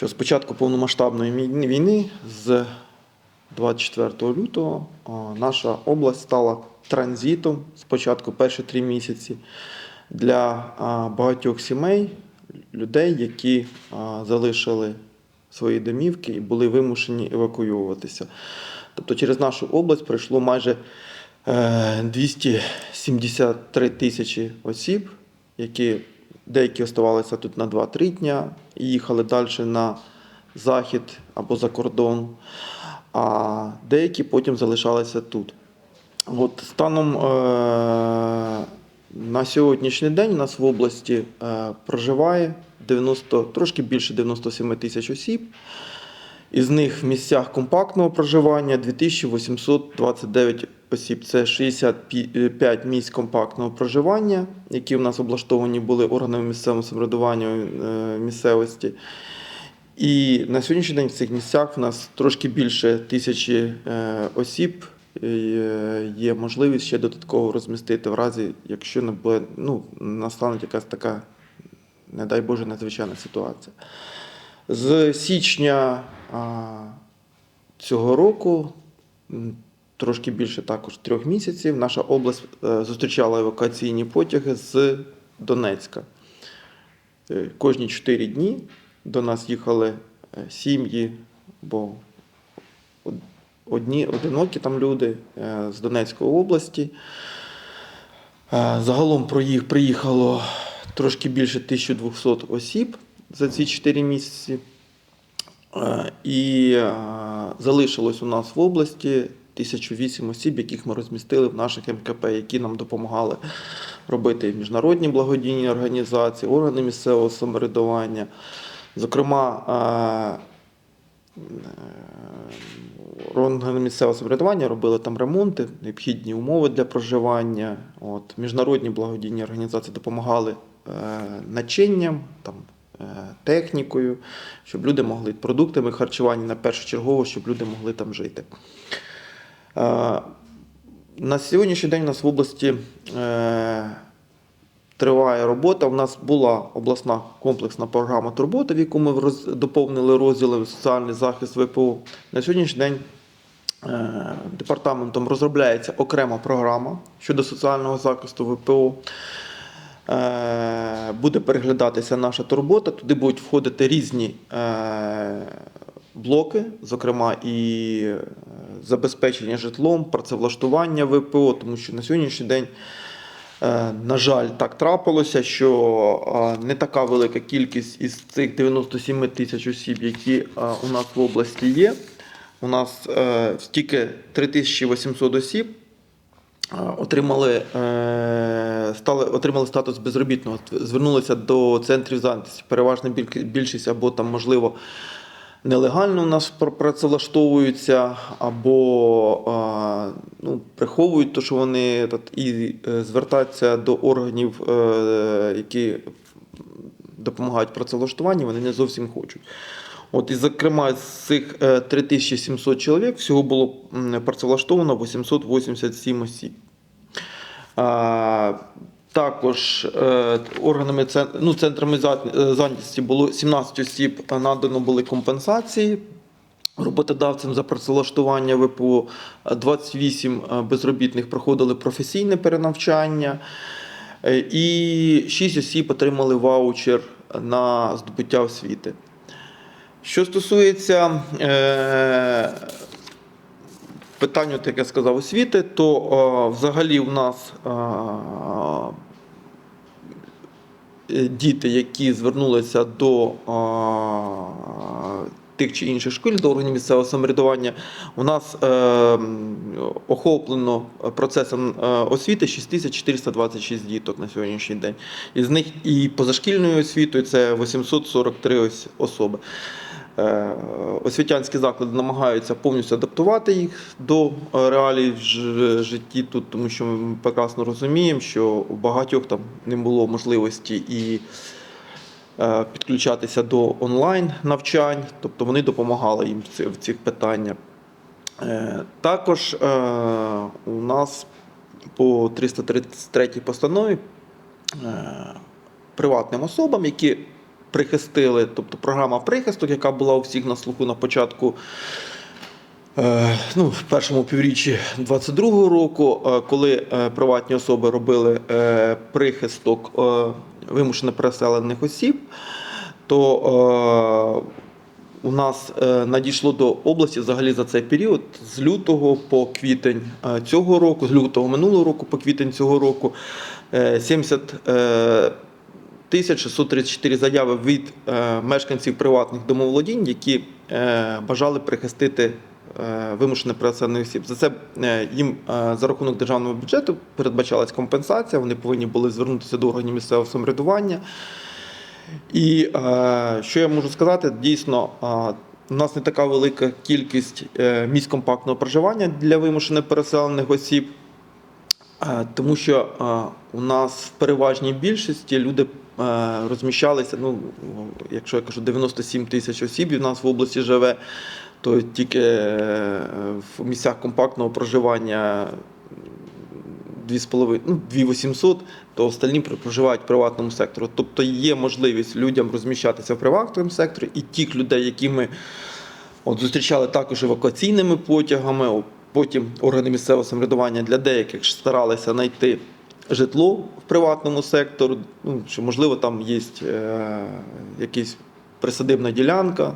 що з початку повномасштабної війни- з 24 лютого, наша область стала транзитом спочатку перші три місяці для багатьох сімей, людей, які залишили свої домівки і були вимушені евакуюватися. Тобто через нашу область пройшло майже е, 273 тисячі осіб, які деякі оставалися тут на 2-3 дня і їхали далі на захід або за кордон, а деякі потім залишалися тут. От станом е, на сьогоднішній день у нас в області е, проживає 90, трошки більше 97 тисяч осіб. Із них в місцях компактного проживання 2829 осіб. Це 65 місць компактного проживання, які в нас облаштовані були органами місцевого самоврядування е, місцевості. І на сьогоднішній день в цих місцях в нас трошки більше тисячі е, осіб. Е, Є можливість ще додатково розмістити в разі, якщо не буде, ну, настане якась така, не дай Боже, надзвичайна ситуація. З січня цього року, трошки більше також трьох місяців, наша область е, зустрічала евакуаційні потяги з Донецька. Е, Кожні чотири дні до нас їхали е, сім'ї, бо одні одинокі там люди з Донецької області. Загалом приїхало трошки більше 1200 осіб за ці 4 місяці. Е, І е, залишилось у нас в області 1008 осіб, яких ми розмістили в наших МКП, які нам допомагали робити міжнародні благодійні організації, органи місцевого самоврядування. Зокрема, е, органи місцевого самоврядування робили там ремонти, необхідні умови для проживання. От, міжнародні благодійні організації допомагали начинням, там, технікою, щоб люди могли продуктами харчування на першочергово, щоб люди могли там жити. Е, на сьогоднішній день у нас в області е, триває робота. У нас була обласна комплексна програма турбота, в яку ми доповнили розділи соціальний захист ВПО. На сьогоднішній день е, департаментом розробляється окрема програма щодо соціального захисту ВПО. Е, Буде переглядатися наша турбота. Туди будуть входити різні е, блоки, зокрема і е, забезпечення житлом, працевлаштування ВПО, тому що на сьогоднішній день. На жаль, так трапилося, що не така велика кількість із цих 97 тисяч осіб, які у нас в області є. У нас тільки 3800 осіб отримали, е, стали, отримали статус безробітного, звернулися до центрів зайнятості. Переважна більшість або там, можливо, нелегально у нас пр- працевлаштовуються, або ну, приховують те, що вони тут, і е, звертаються до органів, е, які допомагають працевлаштуванні, вони не зовсім хочуть. От, і, зокрема, з цих е, 3700 чоловік всього було працевлаштовано 887 осіб. Також е, органами ну, центрами е, зайнятості було 17 осіб е, надано були компенсації роботодавцям за працевлаштування ВПО. Е, 28 е, безробітних проходили професійне перенавчання. Е, І 6 осіб отримали ваучер на здобуття освіти. Що стосується е, питань, от як я сказав, освіти, то е, взагалі у нас е, діти, які звернулися до е, тих чи інших шкіл, до органів місцевого самоврядування, у нас е, охоплено процесом е, освіти 6426 діток на сьогоднішній день. Із них і позашкільною освітою це 843 ось особи. Е, Освітянські заклади намагаються повністю адаптувати їх до е, реалій в житті тут, тому що ми прекрасно розуміємо, що у багатьох там не було можливості і е, підключатися до онлайн навчань, тобто вони допомагали їм в цих питаннях. Також у нас по 333 постанові приватним особам, які прихистили, тобто програма прихисток, яка була у всіх на слуху на початку. Е, Ну, в першому півріччі 2022 року, е, коли е, приватні особи робили прихисток вимушено переселених осіб, то у нас надійшло до області взагалі за цей період з лютого по квітень цього року, з лютого минулого року по квітень цього року е, 70 е, 1634 заяви від е, мешканців приватних домоволодінь, які е, бажали прихистити е, вимушених переселених осіб. За це їм за рахунок державного бюджету передбачалась компенсація. Вони повинні були звернутися до органів місцевого самоврядування. І що я можу сказати, дійсно, у нас не така велика кількість місць компактного проживання для вимушених переселених осіб, тому що у нас в переважній більшості люди розміщалися. Ну, якщо я кажу 97 тисяч осіб в нас в області живе, то тільки е, в місцях компактного проживання 2,5, ну, 2800, то остальні проживають в приватному секторі. Тобто є можливість людям розміщатися в приватному секторі, і тих людей, які ми от, зустрічали також евакуаційними потягами, потім органи місцевого самоврядування для деяких старалися знайти житло в приватному секторі, ну, що можливо там є е, якась присадибна ділянка.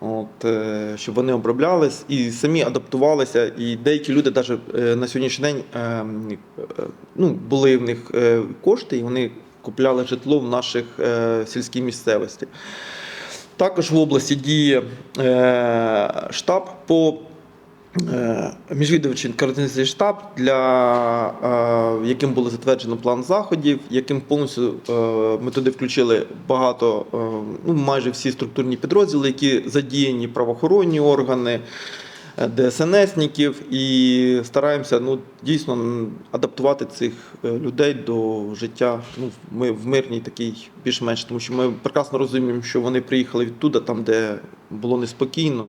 От, е, щоб вони оброблялись і самі адаптувалися. І деякі люди навіть на сьогоднішній день е, е, ну, були в них е, кошти, і вони купляли житло в наших е, сільській місцевості. Також в області діє е, штаб по е, міжвідомчий координаційний штаб, для е, яким було затверджено план заходів, яким повністю е, ми туди включили багато, ну майже всі структурні підрозділи, які задіяні правоохоронні органи. ДСНСників і стараємося ну, дійсно адаптувати цих людей до життя ну, ми в мирній такій більш-менш, тому що ми прекрасно розуміємо, що вони приїхали відтуди, там, де було неспокійно.